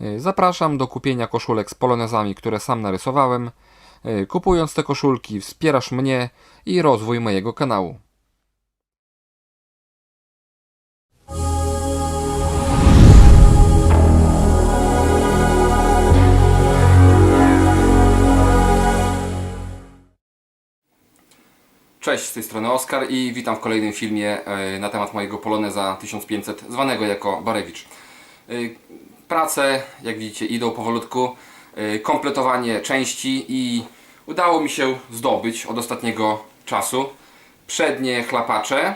Y, Zapraszam do kupienia koszulek z polonezami, które sam narysowałem. Y, Kupując te koszulki wspierasz mnie i rozwój mojego kanału. Cześć, z tej strony Oskar i witam w kolejnym filmie e, na temat mojego Poloneza 1500, zwanego jako Barewicz. Prace, jak widzicie, idą powolutku, e, kompletowanie części i udało mi się zdobyć od ostatniego czasu przednie chlapacze,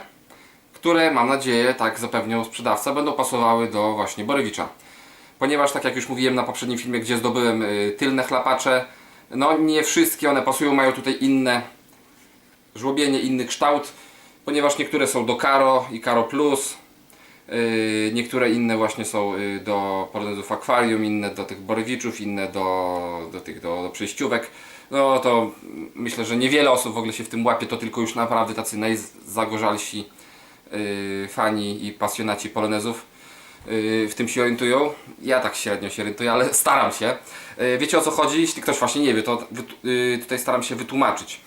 które mam nadzieję, tak zapewniał sprzedawca, będą pasowały do właśnie Borewicza. Ponieważ, tak jak już mówiłem na poprzednim filmie, gdzie zdobyłem y, tylne chlapacze, no nie wszystkie one pasują, mają tutaj inne żłobienie, inny kształt, ponieważ niektóre są do Karo i Karo Plus, niektóre inne właśnie są yy, do polonezów akwarium, inne do tych borywiczów, inne do, do tych do, do przejściówek. No to myślę, że niewiele osób w ogóle się w tym łapie, to tylko już naprawdę tacy najzagorzalsi yy, fani i pasjonaci polonezów w tym się orientują. Ja tak średnio się orientuję, ale staram się. Wiecie o co chodzi? Jeśli ktoś właśnie nie wie, to tutaj staram się wytłumaczyć.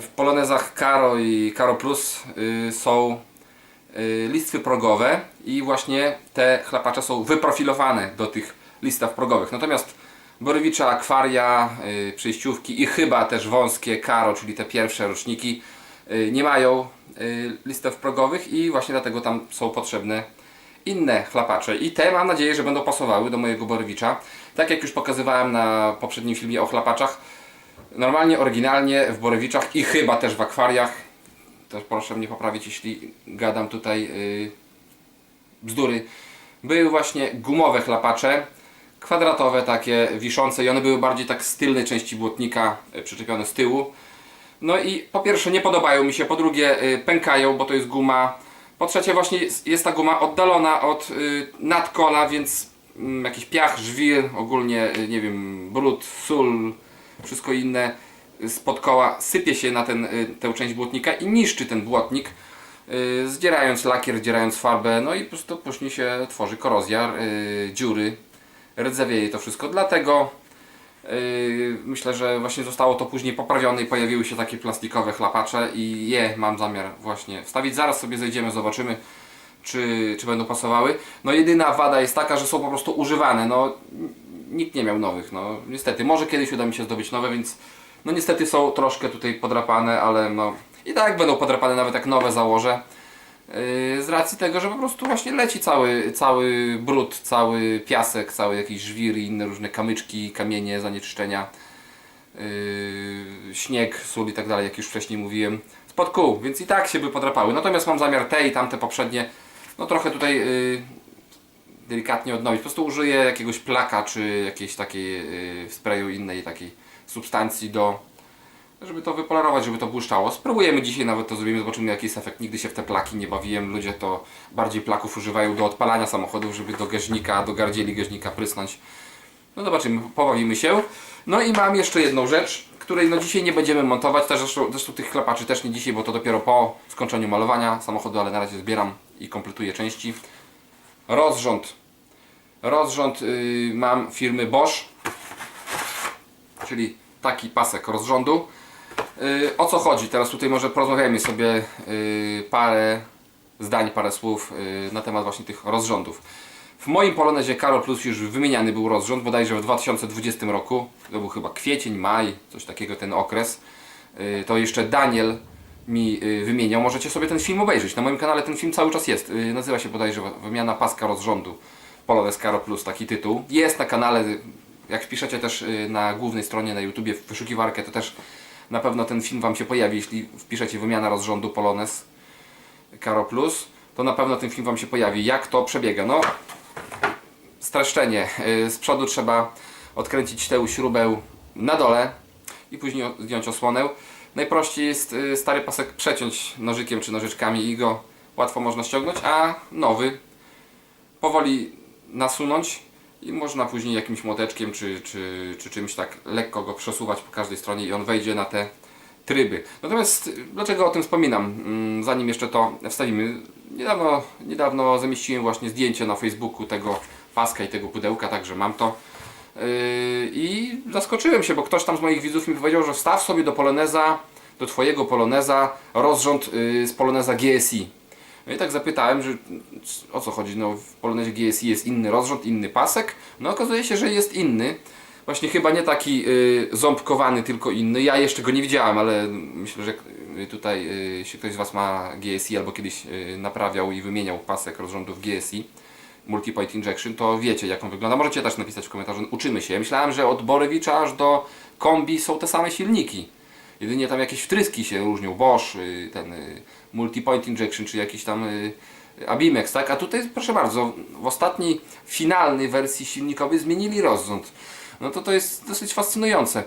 W polonezach Karo i Karo Plus są listwy progowe i właśnie te chlapacze są wyprofilowane do tych listaw progowych. Natomiast Borowicza, akwaria, yy, przejściówki i chyba też wąskie Karo, czyli te pierwsze roczniki yy, nie mają listew progowych i właśnie dlatego tam są potrzebne inne chlapacze i te mam nadzieję, że będą pasowały do mojego Borowicza. Tak jak już pokazywałem na poprzednim filmie o chlapaczach, Normalnie, oryginalnie w Borewiczach i chyba też w akwariach. Też proszę mnie poprawić, jeśli gadam tutaj yy, bzdury. Były właśnie gumowe chlapacze, kwadratowe takie, wiszące i one były bardziej tak z tylnej części błotnika y, przyczepione z tyłu. No i po pierwsze nie podobają mi się, po drugie y, pękają, bo to jest guma. Po trzecie właśnie jest, ta guma oddalona od y, nadkola, więc mm, jakiś piach, żwir, ogólnie y, nie wiem, brud, sól, wszystko inne spod koła sypie się na ten, y, tę część błotnika i niszczy ten błotnik, y, zdzierając lakier, zdzierając farbę, no i po prostu później się tworzy korozja, y, dziury, rdzewieje to wszystko. Dlatego myślę, że właśnie zostało to później poprawione i pojawiły się takie plastikowe chlapacze i je mam zamiar właśnie wstawić. Zaraz sobie zejdziemy, zobaczymy czy, czy będą pasowały. No jedyna wada jest taka, że są po prostu używane. No nikt nie miał nowych, no niestety. Może kiedyś uda mi się zdobyć nowe, więc no niestety są troszkę tutaj podrapane, ale no i tak będą podrapane nawet jak nowe założę. Yy, z racji tego, że po prostu właśnie leci cały, cały brud, cały piasek, cały jakiś żwir i inne różne kamyczki, kamienie, zanieczyszczenia, yy, śnieg, sól i tak dalej, jak już wcześniej mówiłem, spod kół, więc i tak się by podrapały. Natomiast mam zamiar te i tamte poprzednie, no trochę tutaj yy, delikatnie odnowić. Po prostu użyję jakiegoś plaka czy jakiejś takiej yy, sprayu innej takiej substancji do żeby to wypolerować, żeby to błyszczało. Spróbujemy dzisiaj nawet to zrobimy, zobaczymy jaki jest efekt. Nigdy się w te plaki nie bawiłem. Ludzie to bardziej plaków używają do odpalania samochodów, żeby do gaźnika, do gardzieli gaźnika prysnąć. No zobaczymy, pobawimy się. No i mam jeszcze jedną rzecz, której no dzisiaj nie będziemy montować. Też zresztą, zresztą tych chlapaczy też nie dzisiaj, bo to dopiero po skończeniu malowania samochodu, ale na razie zbieram i kompletuję części. Rozrząd. Rozrząd yy, mam firmy Bosch, czyli taki pasek rozrządu. Yy, o co chodzi? Teraz tutaj może porozmawiajmy sobie yy, parę zdań, parę słów yy, na temat właśnie tych rozrządów. W moim Polonezie Karol Plus już wymieniany był rozrząd, bodajże w 2020 roku. To był chyba kwiecień, maj, coś takiego ten okres. To jeszcze Daniel mi wymieniał. Możecie sobie ten film obejrzeć. Na moim kanale ten film cały czas jest. Nazywa się bodajże Wymiana paska rozrządu. Polonez Karol Plus, taki tytuł. Jest na kanale, jak wpiszecie też yy, na głównej stronie na YouTubie w wyszukiwarkę, to też na pewno ten film Wam się pojawi, jeśli wpiszecie wymiana rozrządu Polonez Karo Plus, to na pewno ten film Wam się pojawi. Jak to przebiega? No, streszczenie. Yy, Z przodu trzeba odkręcić tę śrubę na dole i później zdjąć osłonę. Najprościej jest yy, stary pasek przeciąć nożykiem czy nożyczkami i go łatwo można ściągnąć, a nowy powoli nasunąć i można później jakimś młoteczkiem czy, czy, czy czymś tak lekko go przesuwać po każdej stronie i on wejdzie na te tryby. Natomiast y, dlaczego o tym wspominam? Mm, Zanim jeszcze to wstawimy, niedawno, niedawno zamieściłem właśnie zdjęcie na Facebooku tego paska i tego pudełka, także mam to. Yy, I zaskoczyłem się, bo ktoś tam z moich widzów mi powiedział, że wstaw sobie do Poloneza, do twojego Poloneza rozrząd yy, z Poloneza GSI. No i tak zapytałem, że o co chodzi, no w Polonezie GSI jest inny rozrząd, inny pasek. No okazuje się, że jest inny. Właśnie chyba nie taki y, ząbkowany, tylko inny. Ja jeszcze go nie widziałem, ale myślę, że y, tutaj y, jeśli ktoś z Was ma GSI albo kiedyś y, naprawiał i wymieniał pasek rozrządów GSI, Multipoint Injection, to wiecie jak on wygląda. Możecie też napisać w komentarzu. Uczymy się. Myślałem, że od Borewicza aż do kombi są te same silniki. Jedynie tam jakieś wtryski się różnią. Bosch, y, ten y, Multipoint Injection, czy jakiś tam y, Abimex, tak? A tutaj, proszę bardzo, w ostatniej, finalnej wersji silnikowej zmienili rozrząd. No to to jest dosyć fascynujące.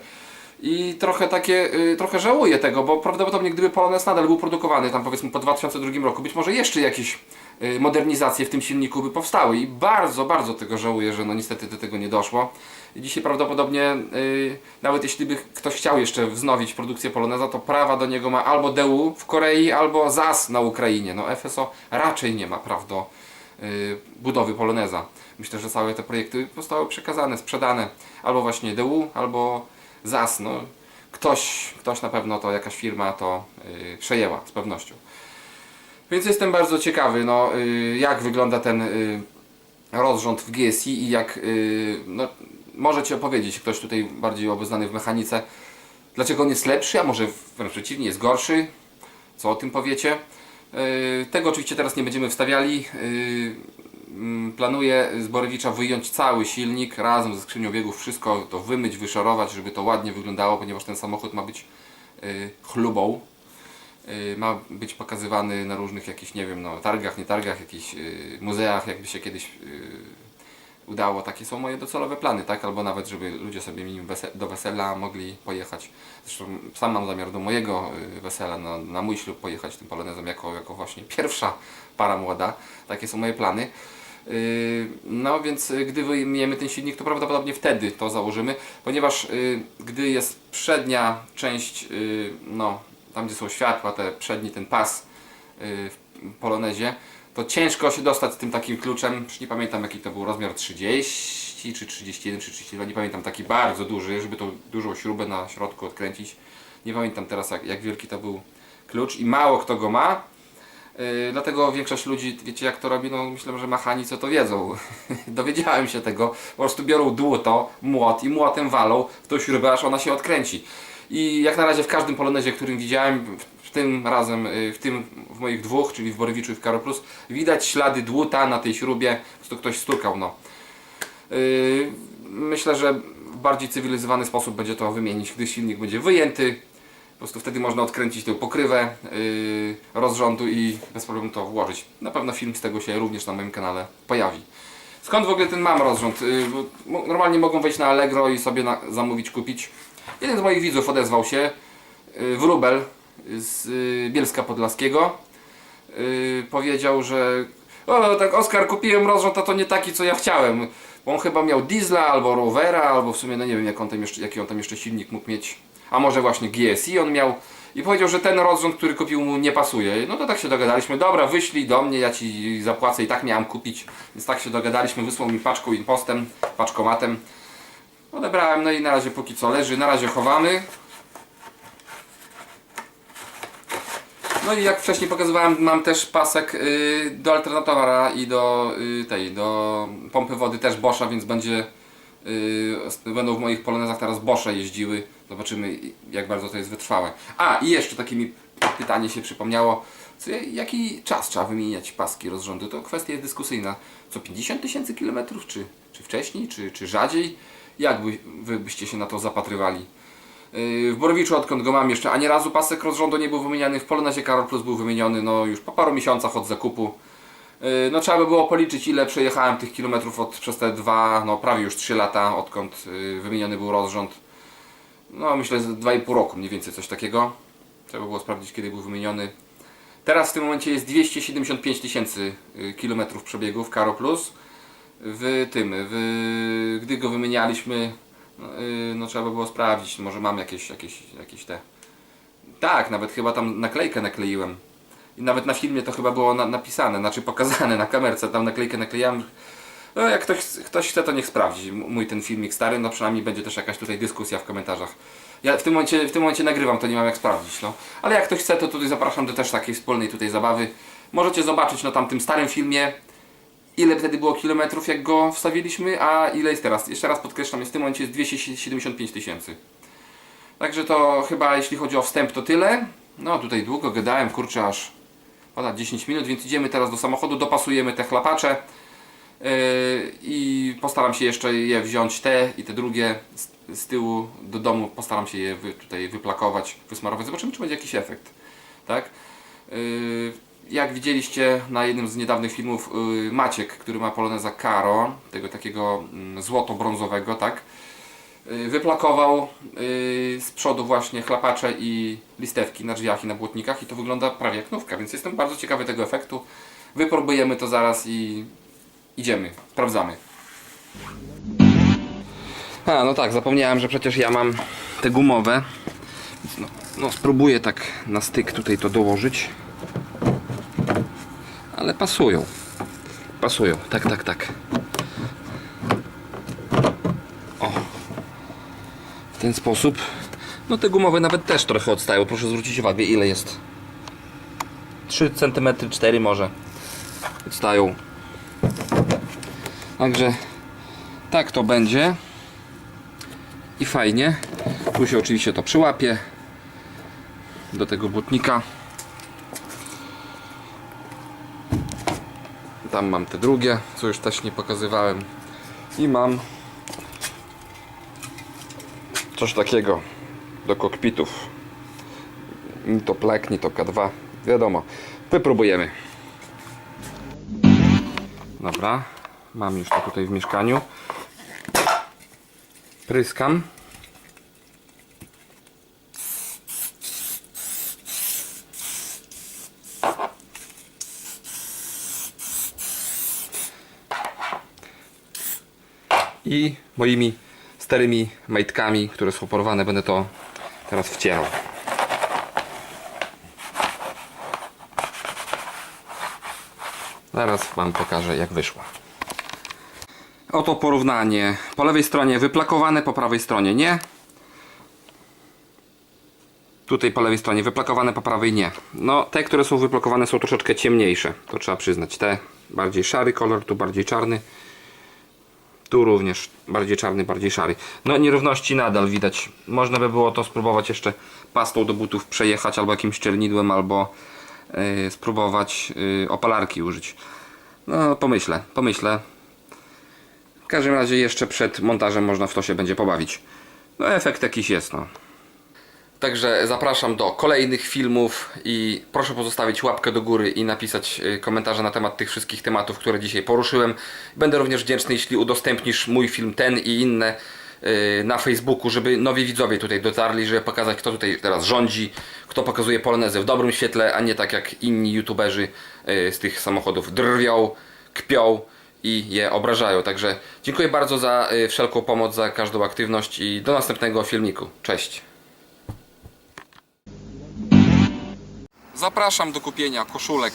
I trochę takie, y, trochę żałuję tego, bo prawdopodobnie gdyby Polonez nadal był produkowany tam powiedzmy po 2002 roku, być może jeszcze jakieś y, modernizacje w tym silniku by powstały i bardzo, bardzo tego żałuję, że no niestety do tego nie doszło. Dzisiaj prawdopodobnie, y, nawet jeśli by ktoś chciał jeszcze wznowić produkcję Poloneza, to prawa do niego ma albo DU w Korei, albo ZAS na Ukrainie. No FSO raczej nie ma praw do budowy Poloneza. Myślę, że całe te projekty zostały przekazane, sprzedane albo właśnie DU, albo ZAS. No, ktoś, ktoś na pewno to, jakaś firma to y, przejęła z pewnością. Więc jestem bardzo ciekawy, no, y, jak wygląda ten y, rozrząd w GSI i jak, y, no, możecie opowiedzieć, ktoś tutaj bardziej obeznany w mechanice, dlaczego on jest lepszy, a może wręcz przeciwnie, jest gorszy, co o tym powiecie. Y, Tego oczywiście teraz nie będziemy wstawiali. Y, mm, Planuję z Borewicza wyjąć cały silnik razem ze skrzynią biegów, wszystko to wymyć, wyszorować, żeby to ładnie wyglądało, ponieważ ten samochód ma być y, chlubą. Y, Ma być pokazywany na różnych jakichś, nie wiem, no, targach, nie targach, jakichś y, muzeach, jakby się kiedyś udało. Takie są moje docelowe plany, tak? Albo nawet, żeby ludzie sobie nim do wesela mogli pojechać. Zresztą sam mam zamiar do mojego wesela, na, na mój ślub pojechać tym polonezem jako, jako właśnie pierwsza para młoda. Takie są moje plany. Yy, No więc y, gdy wyjmiemy ten silnik, to prawdopodobnie wtedy to założymy, ponieważ y, gdy jest przednia część, y, no tam gdzie są światła, te przedni, ten pas w Polonezie, to ciężko się dostać z tym takim kluczem, już nie pamiętam jaki to był rozmiar 30 czy 31 czy 32, nie pamiętam, taki bardzo duży, żeby tą dużą śrubę na środku odkręcić. Nie pamiętam teraz jak, jak wielki to był klucz i mało kto go ma. Yy, dlatego większość ludzi, wiecie jak to robi, no myślę, że mechanicy to wiedzą. Dowiedziałem się tego. Po prostu biorą dłuto, młot i młotem walą w tą śrubę, aż ona się odkręci. I jak na razie w każdym polonezie, którym widziałem, w- tym razem, yy, w tym w moich dwóch, czyli w Borewiczu i w Karo Plus, widać ślady dłuta na tej śrubie, po prostu ktoś stukał, no. Yy, myślę, że w bardziej cywilizowany sposób będzie to wymienić, gdy silnik będzie wyjęty. Prostu wtedy można odkręcić tę pokrywę yy, rozrządu i bez problemu to włożyć. Na pewno film z tego się również na moim kanale pojawi. Skąd w ogóle ten mam rozrząd? Yy, normalnie mogą wejść na Allegro i sobie na, zamówić, kupić. Jeden z moich widzów odezwał się, yy, Wróbel z yy, Bielska Podlaskiego. Yy, powiedział, że o tak Oskar kupiłem rozrząd, a to nie taki co ja chciałem. Bo on chyba miał diesla albo rovera, albo w sumie no nie wiem jak on tam jeszcze, jaki on tam jeszcze silnik mógł mieć. A może właśnie GSI on miał. I powiedział, że ten rozrząd, który kupił mu nie pasuje. No to tak się dogadaliśmy. Dobra, wyślij do mnie, ja ci zapłacę i tak miałem kupić. Więc tak się dogadaliśmy, wysłał mi paczką impostem, paczkomatem. Odebrałem, no i na razie póki co leży, na razie chowamy. No i jak wcześniej pokazywałem, mam też pasek y, do alternatora i do y, tej, do pompy wody też Boscha, więc będzie będą w moich polonezach teraz Bosze jeździły. Zobaczymy jak bardzo to jest wytrwałe. A i jeszcze takie mi pytanie się przypomniało. Co, jaki czas trzeba wymieniać paski rozrządu? To kwestia jest dyskusyjna. Co 50 tysięcy kilometrów, czy, czy wcześniej, czy, czy rzadziej? Jak by, wy byście się na to zapatrywali? Yy, W Borowiczu, odkąd go mam jeszcze, ani razu pasek rozrządu nie był wymieniany. W Polonezie Karol Plus był wymieniony no, już po paru miesiącach od zakupu. Yy, No trzeba by było policzyć ile przejechałem tych kilometrów od, przez te dwa, no prawie już 3 lata, odkąd yy, wymieniony był rozrząd. No myślę, że 2,5 roku mniej więcej coś takiego. Trzeba by było sprawdzić kiedy był wymieniony. Teraz w tym momencie jest 275 tysięcy yy, kilometrów przebiegów Karo Plus. W tym, w, gdy go wymienialiśmy, no, no trzeba by było sprawdzić, może mam jakieś, jakieś, jakieś te... Tak, nawet chyba tam naklejkę nakleiłem. I nawet na filmie to chyba było na, napisane, znaczy pokazane na kamerce, tam naklejkę naklejałem, No jak ktoś, ktoś chce, to niech sprawdzi mój ten filmik stary, no przynajmniej będzie też jakaś tutaj dyskusja w komentarzach. Ja w tym momencie, w tym momencie nagrywam, to nie mam jak sprawdzić, no. Ale jak ktoś chce, to tutaj zapraszam do też takiej wspólnej tutaj zabawy. Możecie zobaczyć na tamtym starym filmie, ile wtedy było kilometrów, jak go wstawiliśmy, a ile jest teraz. Jeszcze raz podkreślam, jest w tym momencie jest 275 tysięcy. Także to chyba jeśli chodzi o wstęp to tyle. No tutaj długo gadałem, kurczę aż ponad 10 minut, więc idziemy teraz do samochodu, dopasujemy te chlapacze yy, i postaram się jeszcze je wziąć te i te drugie z, tyłu do domu, postaram się je tutaj wyplakować, wysmarować, zobaczymy czy będzie jakiś efekt. Tak? Yy, jak widzieliście na jednym z niedawnych filmów yy, Maciek, który ma poloneza Caro, tego takiego mm, złoto-brązowego, tak? Yy, wyplakował yy, z przodu właśnie chlapacze i listewki na drzwiach i na błotnikach i to wygląda prawie jak nówka, więc jestem bardzo ciekawy tego efektu. Wypróbujemy to zaraz i idziemy, sprawdzamy. A, no tak, zapomniałem, że przecież ja mam te gumowe. No, no spróbuję tak na styk tutaj to dołożyć. Ale pasują. Pasują, tak, tak, tak. O. W ten sposób. No te gumowe nawet też trochę odstają. Proszę zwrócić uwagę, ile jest. 3 cm, 4 może. Odstają. Także tak to będzie. I fajnie. Tu się oczywiście to przyłapie do tego błotnika. Tam mam te drugie, co już też nie pokazywałem. I mam coś takiego do kokpitów. Ni to plek, ni to K2. Wiadomo. Wypróbujemy. Dobra. Mam już to tutaj w mieszkaniu. Pryskam. I moimi starymi majtkami, które są porwane, będę to teraz wcierał. Zaraz Wam pokażę jak wyszło. Oto porównanie. Po lewej stronie wyplakowane, po prawej stronie nie. Tutaj po lewej stronie wyplakowane, po prawej nie. No, te, które są wyplakowane są troszeczkę ciemniejsze. To trzeba przyznać. Te bardziej szary kolor, tu bardziej czarny. Tu również bardziej czarny, bardziej szary. No, nierówności nadal widać. Można by było to spróbować jeszcze pastą do butów przejechać, albo jakimś czernidłem, albo yy, spróbować yy, opalarki użyć. No, pomyślę, pomyślę. W każdym razie jeszcze przed montażem można w to się będzie pobawić. No efekt jakiś jest, no. Także zapraszam do kolejnych filmów i proszę pozostawić łapkę do góry i napisać y, komentarze na temat tych wszystkich tematów, które dzisiaj poruszyłem. Będę również wdzięczny, jeśli udostępnisz mój film ten i inne y, na Facebooku, żeby nowi widzowie tutaj dotarli, żeby pokazać kto tutaj teraz rządzi, kto pokazuje polonezę w dobrym świetle, a nie tak jak inni youtuberzy y, z tych samochodów drwią, kpią i je obrażają. Także dziękuję bardzo za wszelką pomoc, za każdą aktywność i do następnego filmiku. Cześć! Zapraszam do kupienia koszulek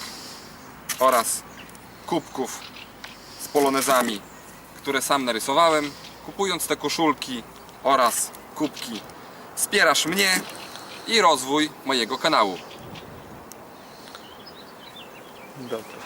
oraz kubków z polonezami, które sam narysowałem. Kupując te koszulki oraz kubki wspierasz mnie i rozwój mojego kanału. Dobra.